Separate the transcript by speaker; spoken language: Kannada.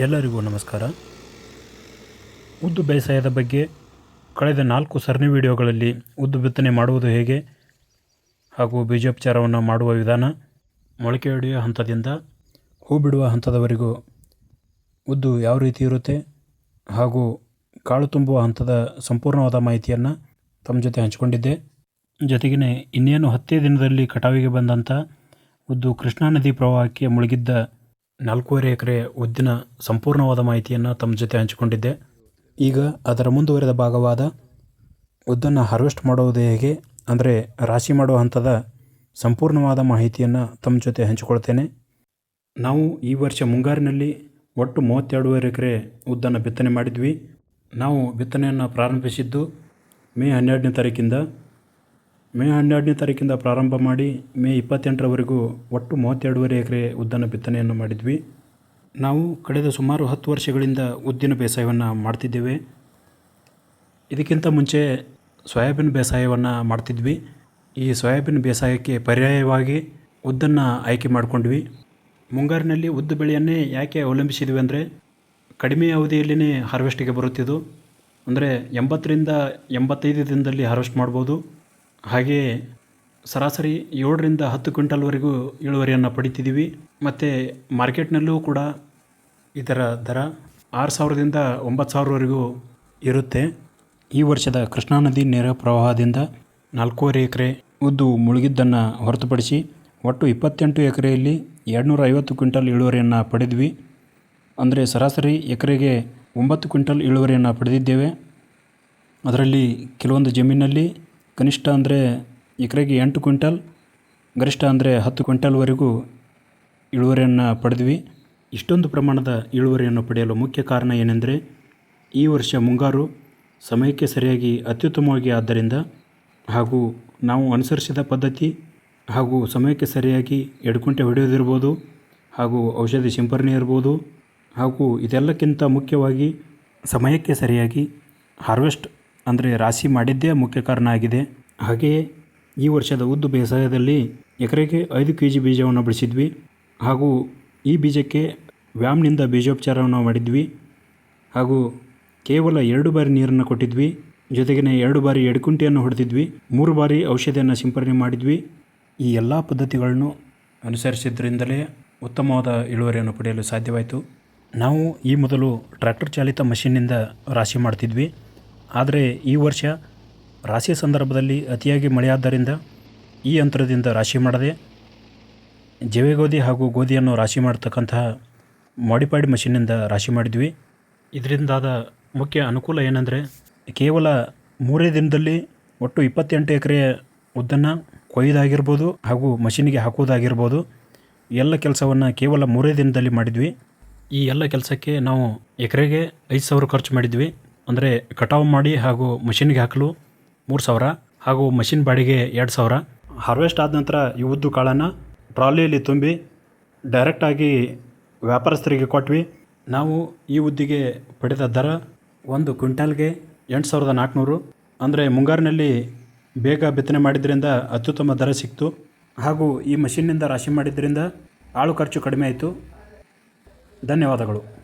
Speaker 1: ಎಲ್ಲರಿಗೂ ನಮಸ್ಕಾರ. ಉದ್ದು ಬೇಸಾಯದ ಬಗ್ಗೆ ಕಳೆದ ನಾಲ್ಕು ಸರಣಿ ವಿಡಿಯೋಗಳಲ್ಲಿ ಉದ್ದು ಬಿತ್ತನೆ ಮಾಡುವುದು ಹೇಗೆ ಹಾಗೂ ಬೀಜೋಪಚಾರವನ್ನು ಮಾಡುವ ವಿಧಾನ ಮೊಳಕೆ ಹೊಡೆಯುವ ಹಂತದಿಂದ ಹೂ ಬಿಡುವ ಹಂತದವರೆಗೂ ಉದ್ದು ಯಾವ ರೀತಿ ಇರುತ್ತೆ ಹಾಗೂ ಕಾಳು ತುಂಬುವ ಹಂತದ ಸಂಪೂರ್ಣವಾದ ಮಾಹಿತಿಯನ್ನು ತಮ್ಮ ಜೊತೆ ಹಂಚಿಕೊಂಡಿದ್ದೆ. ಜೊತೆಗೇ ಇನ್ನೇನು ಹತ್ತೇ ದಿನದಲ್ಲಿ ಕಟಾವಿಗೆ ಬಂದಂಥ ಉದ್ದು ಕೃಷ್ಣಾ ನದಿ ಪ್ರವಾಹಕ್ಕೆ ಮುಳುಗಿದ್ದ ನಾಲ್ಕೂವರೆ ಎಕರೆ ಉದ್ದಿನ ಸಂಪೂರ್ಣವಾದ ಮಾಹಿತಿಯನ್ನು ತಮ್ಮ ಜೊತೆ ಹಂಚಿಕೊಂಡಿದ್ದೆ. ಈಗ ಅದರ ಮುಂದುವರೆದ ಭಾಗವಾದ ಉದ್ದನ್ನು ಹಾರ್ವೆಸ್ಟ್ ಮಾಡುವುದು ಹೇಗೆ ಅಂದರೆ ರಾಶಿ ಮಾಡುವ ಹಂತದ ಸಂಪೂರ್ಣವಾದ ಮಾಹಿತಿಯನ್ನು ತಮ್ಮ ಜೊತೆ ಹಂಚಿಕೊಳ್ತೇನೆ. ನಾವು ಈ ವರ್ಷ ಮುಂಗಾರಿನಲ್ಲಿ ಒಟ್ಟು ಮೂವತ್ತೆರಡೂವರೆ ಎಕರೆ ಉದ್ದನ್ನು ಬಿತ್ತನೆ ಮಾಡಿದ್ವಿ. ನಾವು ಬಿತ್ತನೆಯನ್ನು ಪ್ರಾರಂಭಿಸಿದ್ದು ಮೇ ಹನ್ನೆರಡನೇ ತಾರೀಕಿಂದ ಮೇ ಹನ್ನೆರಡನೇ ತಾರೀಕಿಂದ ಪ್ರಾರಂಭ ಮಾಡಿ ಮೇ ಇಪ್ಪತ್ತೆಂಟರವರೆಗೂ ಒಟ್ಟು ಮೂವತ್ತೆರಡೂವರೆ ಎಕರೆ ಉದ್ದನ ಬಿತ್ತನೆಯನ್ನು ಮಾಡಿದ್ವಿ. ನಾವು ಕಳೆದ ಸುಮಾರು ಹತ್ತು ವರ್ಷಗಳಿಂದ ಉದ್ದಿನ ಬೇಸಾಯವನ್ನು ಮಾಡ್ತಿದ್ದೇವೆ. ಇದಕ್ಕಿಂತ ಮುಂಚೆ ಸೋಯಾಬೀನ್ ಬೇಸಾಯವನ್ನು ಮಾಡ್ತಿದ್ವಿ. ಈ ಸೋಯಾಬೀನ್ ಬೇಸಾಯಕ್ಕೆ ಪರ್ಯಾಯವಾಗಿ ಉದ್ದನ್ನು ಆಯ್ಕೆ ಮಾಡಿಕೊಂಡ್ವಿ. ಮುಂಗಾರಿನಲ್ಲಿ ಉದ್ದು ಬೆಳೆಯನ್ನೇ ಯಾಕೆ ಅವಲಂಬಿಸಿದ್ವಿ ಅಂದರೆ ಕಡಿಮೆ ಅವಧಿಯಲ್ಲಿಯೇ ಹಾರ್ವೆಸ್ಟಿಗೆ ಬರುತ್ತಿದ್ದು. ಅಂದರೆ ಎಂಬತ್ತರಿಂದ ಎಂಬತ್ತೈದು ದಿನದಲ್ಲಿ ಹಾರ್ವೆಸ್ಟ್ ಮಾಡ್ಬೋದು. ಹಾಗೆಯೇ ಸರಾಸರಿ ಏಳರಿಂದ ಹತ್ತು ಕ್ವಿಂಟಲ್ವರೆಗೂ ಇಳುವರಿಯನ್ನು ಪಡಿತಿದ್ದೀವಿ. ಮತ್ತು ಮಾರ್ಕೆಟ್ನಲ್ಲೂ ಕೂಡ ಇದರ ದರ ಆರು ಸಾವಿರದಿಂದ ಒಂಬತ್ತು ಸಾವಿರವರೆಗೂ ಇರುತ್ತೆ. ಈ ವರ್ಷದ ಕೃಷ್ಣಾ ನದಿ ನೇರ ಪ್ರವಾಹದಿಂದ ನಾಲ್ಕೂವರೆ ಎಕರೆ ಉದ್ದು ಮುಳುಗಿದ್ದನ್ನು ಹೊರತುಪಡಿಸಿ ಒಟ್ಟು ಇಪ್ಪತ್ತೆಂಟು ಎಕರೆಯಲ್ಲಿ ಎರಡುನೂರ ಐವತ್ತು ಕ್ವಿಂಟಲ್ ಇಳುವರಿಯನ್ನು ಪಡೆದ್ವಿ. ಅಂದರೆ ಸರಾಸರಿ ಎಕರೆಗೆ ಒಂಬತ್ತು ಕ್ವಿಂಟಲ್ ಇಳುವರಿಯನ್ನು ಪಡೆದಿದ್ದೇವೆ. ಅದರಲ್ಲಿ ಕೆಲವೊಂದು ಜಮೀನಲ್ಲಿ ಕನಿಷ್ಠ ಅಂದರೆ ಎಕರೆಗೆ ಎಂಟು ಕ್ವಿಂಟಲ್, ಗರಿಷ್ಠ ಅಂದರೆ ಹತ್ತು ಕ್ವಿಂಟಲ್ವರೆಗೂ ಇಳುವರಿಯನ್ನು ಪಡೆದ್ವಿ. ಇಷ್ಟೊಂದು ಪ್ರಮಾಣದ ಇಳುವರಿಯನ್ನು ಪಡೆಯಲು ಮುಖ್ಯ ಕಾರಣ ಏನೆಂದರೆ, ಈ ವರ್ಷ ಮುಂಗಾರು ಸಮಯಕ್ಕೆ ಸರಿಯಾಗಿ ಅತ್ಯುತ್ತಮವಾಗಿ ಆದ್ದರಿಂದ ಹಾಗೂ ನಾವು ಅನುಸರಿಸಿದ ಪದ್ಧತಿ ಹಾಗೂ ಸಮಯಕ್ಕೆ ಸರಿಯಾಗಿ ಎಡಕುಂಟೆ ಹೊಡೆಯೋದಿರ್ಬೋದು ಹಾಗೂ ಔಷಧಿ ಸಿಂಪರಣೆ ಇರ್ಬೋದು ಹಾಗೂ ಇದೆಲ್ಲಕ್ಕಿಂತ ಮುಖ್ಯವಾಗಿ ಸಮಯಕ್ಕೆ ಸರಿಯಾಗಿ ಹಾರ್ವೆಸ್ಟ್ ಅಂದರೆ ರಾಶಿ ಮಾಡಿದ್ದೇ ಮುಖ್ಯ ಕಾರಣ ಆಗಿದೆ. ಹಾಗೆಯೇ ಈ ವರ್ಷದ ಉದ್ದು ಬೇಸಾಯದಲ್ಲಿ ಎಕರೆಗೆ ಐದು ಕೆ ಜಿ ಬೀಜವನ್ನು ಬೆಳೆಸಿದ್ವಿ. ಹಾಗೂ ಈ ಬೀಜಕ್ಕೆ ವ್ಯಾಮ್ನಿಂದ ಬೀಜೋಪಚಾರವನ್ನು ಮಾಡಿದ್ವಿ. ಹಾಗೂ ಕೇವಲ ಎರಡು ಬಾರಿ ನೀರನ್ನು ಕೊಟ್ಟಿದ್ವಿ. ಜೊತೆಗೇ ಎರಡು ಬಾರಿ ಎಡಕುಂಟೆಯನ್ನು ಹೊಡೆದಿದ್ವಿ. ಮೂರು ಬಾರಿ ಔಷಧಿಯನ್ನು ಸಿಂಪರಣೆ ಮಾಡಿದ್ವಿ. ಈ ಎಲ್ಲ ಪದ್ಧತಿಗಳನ್ನು ಅನುಸರಿಸಿದ್ರಿಂದಲೇ ಉತ್ತಮವಾದ ಇಳುವರಿಯನ್ನು ಪಡೆಯಲು ಸಾಧ್ಯವಾಯಿತು. ನಾವು ಈ ಮೊದಲು ಟ್ರ್ಯಾಕ್ಟರ್ ಚಾಲಿತ ಮಷೀನ್ನಿಂದ ರಾಶಿ ಮಾಡ್ತಿದ್ವಿ. ಆದರೆ ಈ ವರ್ಷ ರಾಶಿ ಸಂದರ್ಭದಲ್ಲಿ ಅತಿಯಾಗಿ ಮಳೆಯಾದ್ದರಿಂದ ಈ ಯಂತ್ರದಿಂದ ರಾಶಿ ಮಾಡದೆ ಜವೆಗೋಧಿ ಹಾಗೂ ಗೋಧಿಯನ್ನು ರಾಶಿ ಮಾಡ್ತಕ್ಕಂತಹ ಮಾಡಿಫೈಡ್ ಮಷಿನ್ನಿಂದ ರಾಶಿ ಮಾಡಿದ್ವಿ. ಇದರಿಂದಾದ ಮುಖ್ಯ ಅನುಕೂಲ ಏನಂದರೆ ಕೇವಲ ಮೂರೇ ದಿನದಲ್ಲಿ ಒಟ್ಟು ಇಪ್ಪತ್ತೆಂಟು ಎಕರೆ ಉದ್ದನ್ನು ಕೊಯ್ದಾಗಿರ್ಬೋದು ಹಾಗೂ ಮಷಿನಿಗೆ ಹಾಕುವುದಾಗಿರ್ಬೋದು. ಎಲ್ಲ ಕೆಲಸವನ್ನು ಕೇವಲ ಮೂರೇ ದಿನದಲ್ಲಿ ಮಾಡಿದ್ವಿ. ಈ ಎಲ್ಲ ಕೆಲಸಕ್ಕೆ ನಾವು ಎಕರೆಗೆ ಐದು ಸಾವಿರ ಖರ್ಚು ಮಾಡಿದ್ವಿ. ಅಂದರೆ ಕಟಾವು ಮಾಡಿ ಹಾಗೂ ಮಷಿನ್ಗೆ ಹಾಕಲು ಮೂರು ಸಾವಿರ ಹಾಗೂ ಮಷಿನ್ ಬಾಡಿಗೆ ಎರಡು ಸಾವಿರ. ಹಾರ್ವೆಸ್ಟ್ ಆದ ನಂತರ ಈ ಉದ್ದು ಕಾಳನ್ನು ಟ್ರಾಲಿಯಲ್ಲಿ ತುಂಬಿ ಡೈರೆಕ್ಟಾಗಿ ವ್ಯಾಪಾರಸ್ಥರಿಗೆ ಕೊಟ್ವಿ. ನಾವು ಈ ಉದ್ದಿಗೆ ಪಡೆದ ದರ ಒಂದು ಕ್ವಿಂಟಾಲ್ಗೆ ಎಂಟು ಸಾವಿರದ ನಾಲ್ಕುನೂರು ಅಂದರೆ ಮುಂಗಾರಿನಲ್ಲಿ ಬೇಗ ಬಿತ್ತನೆ ಮಾಡಿದ್ರಿಂದ ಅತ್ಯುತ್ತಮ ದರ ಸಿಕ್ತು. ಹಾಗೂ ಈ ಮಷಿನ್ನಿಂದ ರಾಶಿ ಮಾಡಿದ್ದರಿಂದ ಆಳು ಖರ್ಚು ಕಡಿಮೆ ಆಯಿತು. ಧನ್ಯವಾದಗಳು.